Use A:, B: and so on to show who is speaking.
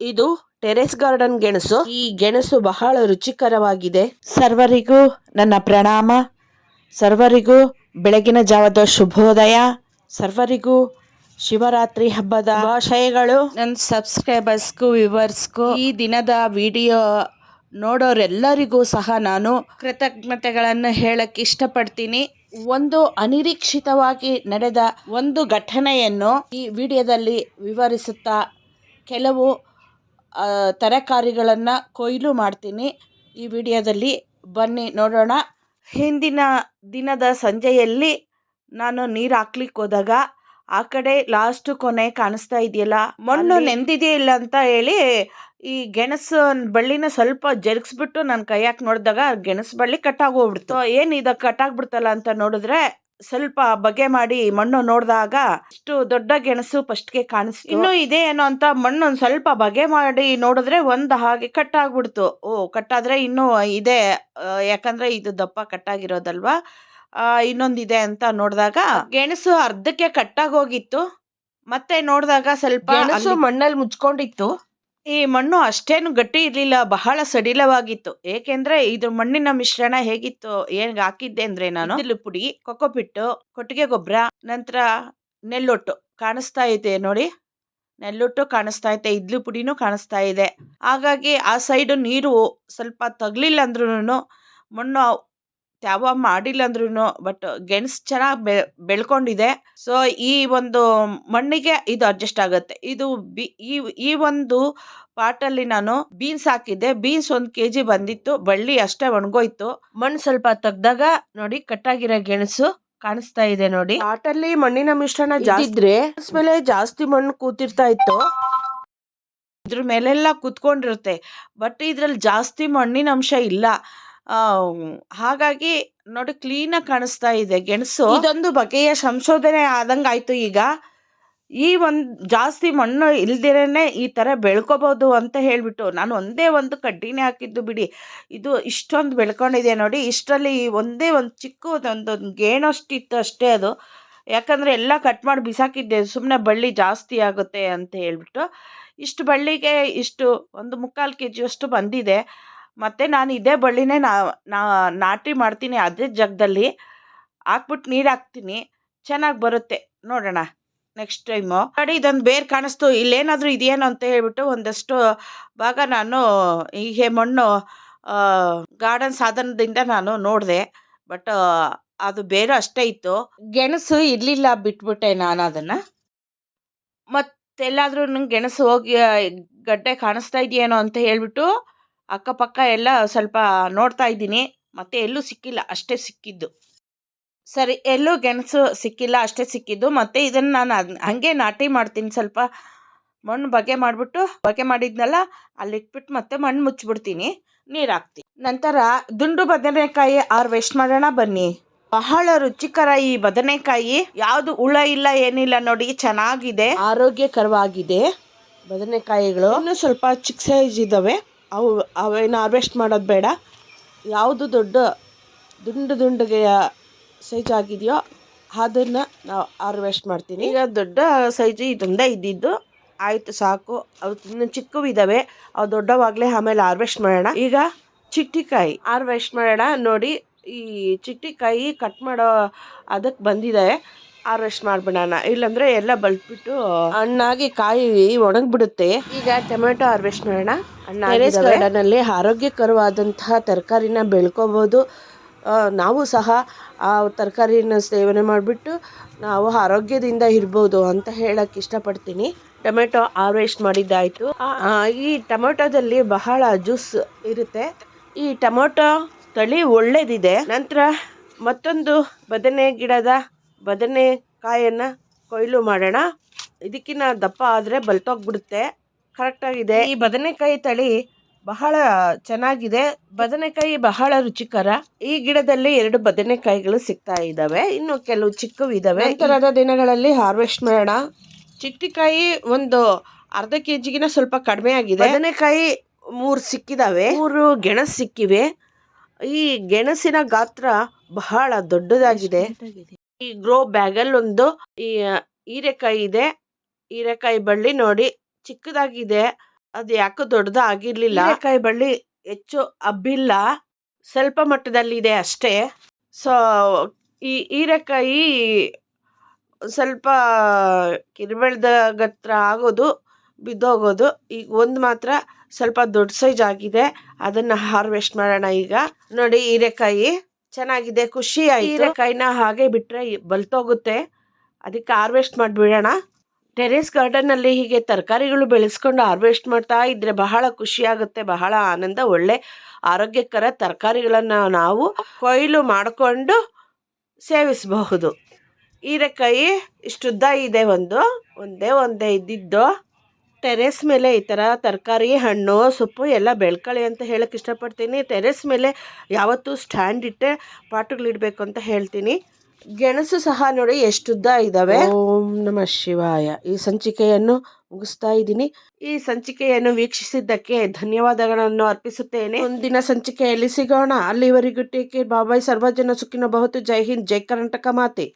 A: ಇದು terrace garden ಗೆಣಸು. ಈ ಗೆಣಸು ಬಹಳ ರುಚಿಕರವಾಗಿದೆ. ಸರ್ವರಿಗೂ ನನ್ನ ಪ್ರಣಾಮ. ಸರ್ವರಿಗೂ ಬೆಳಗಿನ ಜಾವದ ಶುಭೋದಯ. ಸರ್ವರಿಗೂ ಶಿವರಾತ್ರಿ ಹಬ್ಬದ ಶುಭಾಶಯಗಳು. ನನ್ನ ಸಬ್ಸ್ಕ್ರೈಬರ್ಸ್ಗೂ ವ್ಯೂವರ್ಸ್ಗೂ ಈ ದಿನದ ವಿಡಿಯೋ ನೋಡೋರೆಲ್ಲರಿಗೂ ಸಹ ನಾನು ಕೃತಜ್ಞತೆಗಳನ್ನು ಹೇಳಕ್ಕೆ ಇಷ್ಟಪಡ್ತೀನಿ. ಒಂದು ಅನಿರೀಕ್ಷಿತವಾಗಿ ನಡೆದ ಒಂದು ಘಟನೆಯನ್ನು ಈ ವಿಡಿಯೋದಲ್ಲಿ ವಿವರಿಸುತ್ತಾ ಕೆಲವು ತರಕಾರಿಗಳನ್ನು ಕೊಯ್ಲು ಮಾಡ್ತೀನಿ. ಈ ವಿಡಿಯೋದಲ್ಲಿ ಬನ್ನಿ ನೋಡೋಣ. ಹಿಂದಿನ ದಿನದ ಸಂಜೆಯಲ್ಲಿ ನಾನು ನೀರು ಹಾಕ್ಲಿಕ್ಕೆ ಹೋದಾಗ ಆ ಕಡೆ ಲಾಸ್ಟ್ ಕೊನೆ ಕಾಣಿಸ್ತಾ ಇದೆಯಲ್ಲ ಮಣ್ಣು ನೆಂದಿದೆಯಿಲ್ಲ ಅಂತ ಹೇಳಿ ಈ ಗೆಣಸು ಬಳ್ಳಿನ ಸ್ವಲ್ಪ ಜರುಗಿಸ್ಬಿಟ್ಟು ನನ್ನ ಹಾಕಿ ನೋಡಿದಾಗ ಗೆಣಸು ಬಳ್ಳಿ ಕಟ್ಟಾಗಿ ಹೋಗ್ಬಿಡ್ತು ಏನು ಇದು ಕಟ್ಟಾಗ್ಬಿಡ್ತಲ್ಲ ಅಂತ ನೋಡಿದ್ರೆ ಸ್ವಲ್ಪ ಬಗೆ ಮಾಡಿ ಮಣ್ಣು ನೋಡಿದಾಗ ಇಷ್ಟು ದೊಡ್ಡ ಗೆಣಸು ಫಸ್ಟ್ಗೆ ಕಾಣಿಸ್ತು. ಇನ್ನು ಇದೆ ಏನೋ ಅಂತ ಮಣ್ಣು ಒಂದು ಸ್ವಲ್ಪ ಬಗೆ ಮಾಡಿ ನೋಡಿದ್ರೆ ಒಂದು ಹಾಗೆ ಕಟ್ಟಾಗ್ಬಿಡ್ತು ಓ ಕಟ್ಟಾದ್ರೆ ಇನ್ನೂ ಇದೆ. ಯಾಕಂದ್ರೆ ಇದು ದಪ್ಪ ಕಟ್ಟಾಗಿರೋದಲ್ವಾ ಇನ್ನೊಂದಿದೆ ಅಂತ ನೋಡಿದಾಗ ಗೆಣಸು ಅರ್ಧಕ್ಕೆ ಕಟ್ಟಾಗೋಗಿತ್ತು ಮತ್ತೆ ನೋಡಿದಾಗ ಸ್ವಲ್ಪ
B: ಗೆಣಸು
A: ಮಣ್ಣಲ್ಲಿ ಮುಚ್ಕೊಂಡಿತ್ತು. ಈ ಮಣ್ಣು ಅಷ್ಟೇನು ಗಟ್ಟಿ ಇರಲಿಲ್ಲ, ಬಹಳ ಸಡಿಲವಾಗಿತ್ತು. ಏಕೆಂದ್ರೆ ಇದು ಮಣ್ಣಿನ ಮಿಶ್ರಣ ಹೇಗಿತ್ತು ಏನ್ ಹಾಕಿದ್ದೆ ಅಂದ್ರೆ ನಾನು ಇಲ್ಲಿ ಪುಡಿ ಕೊಕ್ಕೋಪಿಟ್ಟು ಕೊಟ್ಟಿಗೆ ಗೊಬ್ಬರ, ನಂತರ ನೆಲ್ಲೊಟ್ಟು ಕಾಣಿಸ್ತಾ ಇದೆ ನೋಡಿ. ನೆಲ್ಲೊಟ್ಟು ಕಾಣಿಸ್ತಾ ಇದೆ, ಇದ್ಲು ಪುಡಿನೂ ಕಾಣಿಸ್ತಾ ಇದೆ. ಹಾಗಾಗಿ ಆ ಸೈಡು ನೀರು ಸ್ವಲ್ಪ ತಗ್ಲಿಲ್ಲ ಅಂದ್ರೂ ಮಣ್ಣು ತ್ಯಾವ ಮಾಡಿಲ್ಲ ಅಂದ್ರೂ ಬಟ್ ಗೆಣಸು ಚೆನ್ನಾಗಿ ಬೆ ಬೆಳ್ಕೊಂಡಿದೆ. ಸೊ ಈ ಒಂದು ಮಣ್ಣಿಗೆ ಇದು ಅಡ್ಜಸ್ಟ್ ಆಗುತ್ತೆ. ಇದು ಬಿ ಈ ಈ ಒಂದು ಪಾಟಲ್ಲಿ ನಾನು ಬೀನ್ಸ್ ಹಾಕಿದ್ದೆ. ಬೀನ್ಸ್ ಒಂದು ಕೆ ಜಿ ಬಂದಿತ್ತು. ಬಳ್ಳಿ ಅಷ್ಟೇ ಒಣಗೋಯ್ತು. ಮಣ್ಣು ಸ್ವಲ್ಪ ತೆಗ್ದಾಗ ನೋಡಿ ಕಟ್ಟಾಗಿರೋ ಗೆಣಸು ಕಾಣಿಸ್ತಾ ಇದೆ ನೋಡಿ.
B: ಪಾಟಲ್ಲಿ ಮಣ್ಣಿನ ಮಿಶ್ರಣ ಜಾಸ್ತಿ
A: ಇದ್ರೆ
B: ಮೇಲೆ ಜಾಸ್ತಿ ಮಣ್ಣು ಕೂತಿರ್ತಾ ಇತ್ತು.
A: ಇದ್ರ ಮೇಲೆಲ್ಲ ಕೂತ್ಕೊಂಡಿರುತ್ತೆ. ಬಟ್ ಇದ್ರಲ್ಲಿ ಜಾಸ್ತಿ ಮಣ್ಣಿನ ಅಂಶ ಇಲ್ಲ. ಹಾಗಾಗಿ ನೋಡಿ ಕ್ಲೀನಾಗಿ ಕಾಣಿಸ್ತಾ ಇದೆ ಗೆಣಸು. ಇದೊಂದು ಬಗೆಯ ಸಂಶೋಧನೆ ಆದಂಗೆ ಆಯ್ತು ಈಗ. ಈ ಒಂದು ಜಾಸ್ತಿ ಮಣ್ಣು ಇಲ್ದಿರೇನೆ ಈ ಥರ ಬೆಳ್ಕೋಬೋದು ಅಂತ ಹೇಳಿಬಿಟ್ಟು ನಾನು ಒಂದೇ ಒಂದು ಕಡ್ಡಿನೇ ಹಾಕಿದ್ದು ಬಿಡಿ. ಇದು ಇಷ್ಟೊಂದು ಬೆಳ್ಕೊಂಡಿದೆ ನೋಡಿ. ಇಷ್ಟರಲ್ಲಿ ಒಂದೇ ಒಂದು ಚಿಕ್ಕದೊಂದೊಂದು ಗೇಣಷ್ಟಿತ್ತು ಅಷ್ಟೇ ಅದು. ಯಾಕಂದರೆ ಎಲ್ಲ ಕಟ್ ಮಾಡಿ ಬಿಸಾಕಿದ್ದೆ. ಸುಮ್ಮನೆ ಬಳ್ಳಿ ಜಾಸ್ತಿ ಆಗುತ್ತೆ ಅಂತ ಹೇಳ್ಬಿಟ್ಟು. ಇಷ್ಟು ಬಳ್ಳಿಗೆ ಇಷ್ಟು ಒಂದು ಮುಕ್ಕಾಲು ಕೆ ಜಿಯಷ್ಟು ಬಂದಿದೆ. ಮತ್ತು ನಾನು ಇದೇ ಬಳ್ಳಿನೇ ನಾಟಿ ಮಾಡ್ತೀನಿ ಅದೇ ಜಾಗದಲ್ಲಿ. ಹಾಕ್ಬಿಟ್ಟು ನೀರು ಹಾಕ್ತೀನಿ. ಚೆನ್ನಾಗಿ ಬರುತ್ತೆ. ನೋಡೋಣ ನೆಕ್ಸ್ಟ್ ಟೈಮು ನೋಡಿ ಇದೊಂದು ಬೇರು ಕಾಣಿಸ್ತು. ಇಲ್ಲೇನಾದರೂ ಇದೆಯೇನೋ ಅಂತ ಹೇಳ್ಬಿಟ್ಟು ಒಂದಷ್ಟು ಭಾಗ ನಾನು ಹೀಗೆ ಮಣ್ಣು ಗಾರ್ಡನ್ ಸಾಧನದಿಂದ ನಾನು ನೋಡಿದೆ. ಬಟ್ ಅದು ಬೇರೆ ಅಷ್ಟೇ ಇತ್ತು. ಗೆಣಸು ಇರಲಿಲ್ಲ ಬಿಟ್ಬಿಟ್ಟೆ ನಾನು ಅದನ್ನು. ಮತ್ತೆಲ್ಲಾದರೂ ನಂಗೆ ಗೆಣಸು ಹೋಗಿ ಗಡ್ಡೆ ಕಾಣಿಸ್ತಾ ಇದೆಯೇನೋ ಅಂತ ಹೇಳ್ಬಿಟ್ಟು ಅಕ್ಕಪಕ್ಕ ಎಲ್ಲ ಸ್ವಲ್ಪ ನೋಡ್ತಾ ಇದ್ದೀನಿ. ಮತ್ತೆ ಎಲ್ಲೂ ಸಿಕ್ಕಿಲ್ಲ, ಅಷ್ಟೇ ಸಿಕ್ಕಿದ್ದು. ಸರಿ, ಎಲ್ಲೂ ಗೆಣಸು ಸಿಕ್ಕಿಲ್ಲ, ಅಷ್ಟೇ ಸಿಕ್ಕಿದ್ದು. ಮತ್ತೆ ಇದನ್ನು ನಾನು ಹಂಗೆ ನಾಟಿ ಮಾಡ್ತೀನಿ ಸ್ವಲ್ಪ. ಮಣ್ಣು ಬಗೆ ಮಾಡಿಬಿಟ್ಟು, ಬಗೆ ಮಾಡಿದ್ನಲ್ಲ ಅಲ್ಲಿಟ್ಬಿಟ್ಟು ಮತ್ತೆ ಮಣ್ಣು ಮುಚ್ಚಿಬಿಡ್ತೀನಿ, ನೀರು ಹಾಕ್ತೀನಿ. ನಂತರ ದುಂಡು ಬದನೆಕಾಯಿ ಹಾರ್ವೆಸ್ಟ್ ಮಾಡೋಣ ಬನ್ನಿ. ಬಹಳ ರುಚಿಕರ ಈ ಬದನೆಕಾಯಿ. ಯಾವುದು ಹುಳ ಇಲ್ಲ, ಏನಿಲ್ಲ ನೋಡಿ, ಚೆನ್ನಾಗಿದೆ. ಆರೋಗ್ಯಕರವಾಗಿದೆ ಬದನೆಕಾಯಿಗಳು. ಇನ್ನು ಸ್ವಲ್ಪ ಚಿಕ್ಕ ಸೈಜ್ ಇದ್ದಾವೆ ಅವು ಅವೇನು ಹಾರ್ವೆಸ್ಟ್ ಮಾಡೋದು ಬೇಡ. ಯಾವುದು ದೊಡ್ಡ ದುಂಡು ದುಂಡಿಗೆ ಸೈಜ್ ಆಗಿದೆಯೋ ಅದನ್ನು ನಾವು ಹಾರ್ವೆಸ್ಟ್ ಮಾಡ್ತೀನಿ. ಈಗ ದೊಡ್ಡ ಸೈಜು ಇದೊಂದೇ ಇದ್ದಿದ್ದು. ಆಯಿತು ಸಾಕು. ಅವು ಇನ್ನೂ ಚಿಕ್ಕವು ಇದ್ದಾವೆ ಅವು ದೊಡ್ಡವಾಗಲೇ ಆಮೇಲೆ ಹಾರ್ವೆಸ್ಟ್ ಮಾಡೋಣ. ಈಗ ಚಿಟ್ಟಿಕಾಯಿ ಹಾರ್ವೆಸ್ಟ್ ಮಾಡೋಣ. ನೋಡಿ ಈ ಚಿಟ್ಟಿಕಾಯಿ ಕಟ್ ಮಾಡೋ ಅದಕ್ಕೆ ಬಂದಿದೆ ಹಾರ್ವೆಸ್ಟ್ ಮಾಡ್ಬಿಡೋಣ. ಇಲ್ಲಾಂದ್ರೆ ಎಲ್ಲ ಬಲ್ಬಿಟ್ಟು ಹಣ್ಣಾಗಿ ಕಾಯಿ ಒಣಗಿಬಿಡುತ್ತೆ. ಈಗ ಟೊಮೆಟೊ ಹಾರ್ವೆಸ್ಟ್ ಮಾಡೋಣ. ಟೆರೇಸ್ ಗಾರ್ಡನಲ್ಲಿ ಆರೋಗ್ಯಕರವಾದಂತಹ ತರಕಾರಿನ ಬೆಳ್ಕೋಬಹುದು ನಾವು ಸಹ ಆ ತರಕಾರಿನ ಸೇವನೆ ಮಾಡಿಬಿಟ್ಟು ನಾವು ಆರೋಗ್ಯದಿಂದ ಇರ್ಬೋದು ಅಂತ ಹೇಳಕ್ಕೆ ಇಷ್ಟಪಡ್ತೀನಿ. ಟೊಮೆಟೊ ಹಾರ್ವೆಸ್ಟ್ ಮಾಡಿದ್ದಾಯಿತು. ಈ ಟೊಮೆಟೊದಲ್ಲಿ ಬಹಳ ಜ್ಯೂಸ್ ಇರುತ್ತೆ. ಈ ಟೊಮೊಟೊ ತಳಿ ಒಳ್ಳೆಯದಿದೆ ನಂತರ ಮತ್ತೊಂದು ಬದನೆ ಗಿಡದ ಬದನೆಕಾಯನ್ನು ಕೊಯ್ಲು ಮಾಡೋಣ. ಇದಕ್ಕಿನ್ನ ದಪ್ಪ ಆದರೆ ಬಲ್ತೋಗ್ಬಿಡುತ್ತೆ. ಕರೆಕ್ಟಾಗಿದೆ. ಈ ಬದನೆಕಾಯಿ ತಳಿ ಬಹಳ ಚೆನ್ನಾಗಿದೆ. ಬದನೆಕಾಯಿ ಬಹಳ ರುಚಿಕರ. ಈ ಗಿಡದಲ್ಲಿ ಎರಡು ಬದನೆಕಾಯಿಗಳು ಸಿಗ್ತಾ ಇದ್ದಾವೆ ಇನ್ನು ಕೆಲವು ಚಿಕ್ಕವು ಇದ್ದಾವೆ ನಂತರದ ದಿನಗಳಲ್ಲಿ ಹಾರ್ವೆಸ್ಟ್ ಮಾಡೋಣ. ಚಿಟ್ಟಿಕಾಯಿ ಒಂದು ಅರ್ಧ ಕೆ ಜಿಗಿನ ಸ್ವಲ್ಪ ಕಡಿಮೆ ಆಗಿದೆ. ಬದನೆಕಾಯಿ ಮೂರು ಸಿಕ್ಕಿದಾವೆ. ಮೂರು ಗೆಣಸು ಸಿಕ್ಕಿವೆ. ಈ ಗೆಣಸಿನ ಗಾತ್ರ ಬಹಳ ದೊಡ್ಡದಾಗಿದೆ. ಈ ಗ್ರೋ ಬ್ಯಾಗ್ ಅಲ್ಲಿ ಒಂದು ಈ ಹೀರೆಕಾಯಿ ಇದೆ. ಹೀರೆಕಾಯಿ ಬಳ್ಳಿ ನೋಡಿ ಚಿಕ್ಕದಾಗಿದೆ.
B: ಅದು ಯಾಕೋ ದೊಡ್ಡದಾಗಿರ್ಲಿಲ್ಲ ಹೀರೆಕಾಯಿ ಬಳ್ಳಿ ಹೆಚ್ಚು ಹಬ್ಬಿಲ್ಲ. ಸ್ವಲ್ಪ ಮಟ್ಟದಲ್ಲಿ ಇದೆ ಅಷ್ಟೇ. ಸೊ, ಈ ಹೀರೆಕಾಯಿ ಸ್ವಲ್ಪ ಕಿರಿಬೆಳ್ದಗತ್ರ ಆಗೋದು, ಬಿದ್ದೋಗೋದು, ಈಗ ಒಂದು ಮಾತ್ರ ಸ್ವಲ್ಪ ದೊಡ್ಡ ಸೈಜ್ ಆಗಿದೆ. ಅದನ್ನ ಹಾರ್ವೆಸ್ಟ್ ಮಾಡೋಣ ಈಗ. ನೋಡಿ ಹೀರೆಕಾಯಿ. ಚೆನ್ನಾಗಿದೆ, ಖುಷಿ ಆಯ್ತು. ಹೀರೆಕಾಯಿನ ಹಾಗೆ ಬಿಟ್ರೆ ಬಲ್ತೋಗುತ್ತೆ. ಅದಕ್ಕೆ ಹಾರ್ವೆಸ್ಟ್ ಮಾಡಿಬಿಡೋಣ. ಟೆರೇಸ್ ಗಾರ್ಡನ್ನಲ್ಲಿ ಹೀಗೆ ತರಕಾರಿಗಳು ಬೆಳೆಸ್ಕೊಂಡು ಹಾರ್ವೆಸ್ಟ್ ಮಾಡ್ತಾ ಇದ್ರೆ ಬಹಳ ಖುಷಿ ಆಗುತ್ತೆ, ಬಹಳ ಆನಂದ, ಒಳ್ಳೆ ಆರೋಗ್ಯಕರ ತರಕಾರಿಗಳನ್ನು ನಾವು ಕೊಯ್ಲು ಮಾಡಿಕೊಂಡು ಸೇವಿಸಬಹುದು. ಹೀರೆಕಾಯಿ ಇಷ್ಟುದ್ದ ಇದೆ ಒಂದು, ಒಂದೇ ಒಂದೇ ಇದ್ದಿದ್ದು. ಟೆರೇಸ್ ಮೇಲೆ ಈ ಥರ ತರಕಾರಿ ಹಣ್ಣು ಸೊಪ್ಪು ಎಲ್ಲ ಬೆಳ್ಕೊಳ್ಳಿ ಅಂತ ಹೇಳಕ್ಕೆ ಇಷ್ಟಪಡ್ತೀನಿ. ಟೆರೆಸ್ ಮೇಲೆ ಯಾವತ್ತೂ ಸ್ಟ್ಯಾಂಡ್ ಇಟ್ಟೆ ಪಾಟುಗಳಿಡಬೇಕು ಅಂತ ಹೇಳ್ತೀನಿ. ಗೆಣಸು ಸಹ ನೋಡಿ ಎಷ್ಟುದ್ದ ಇದ್ದಾವೆ ಓಂ ನಮ ಶಿವಾಯ. ಈ ಸಂಚಿಕೆಯನ್ನು ಮುಗಿಸ್ತಾ ಇದ್ದೀನಿ. ಈ ಸಂಚಿಕೆಯನ್ನು ವೀಕ್ಷಿಸಿದ್ದಕ್ಕೆ ಧನ್ಯವಾದಗಳನ್ನು ಅರ್ಪಿಸುತ್ತೇನೆ. ಮುಂದಿನ ಸಂಚಿಕೆಯಲ್ಲಿ ಸಿಗೋಣ. ಅಲ್ಲಿವರೆಗೂ ಟೇಕ್ ಕೇರ್. ಬಾಬಾಯ್ ಸರ್ವಜನ ಸುಖಿನ ಬಹುತು ಜೈ ಹಿಂದ್. ಜೈ ಕರ್ನಾಟಕ ಮಾತೆ.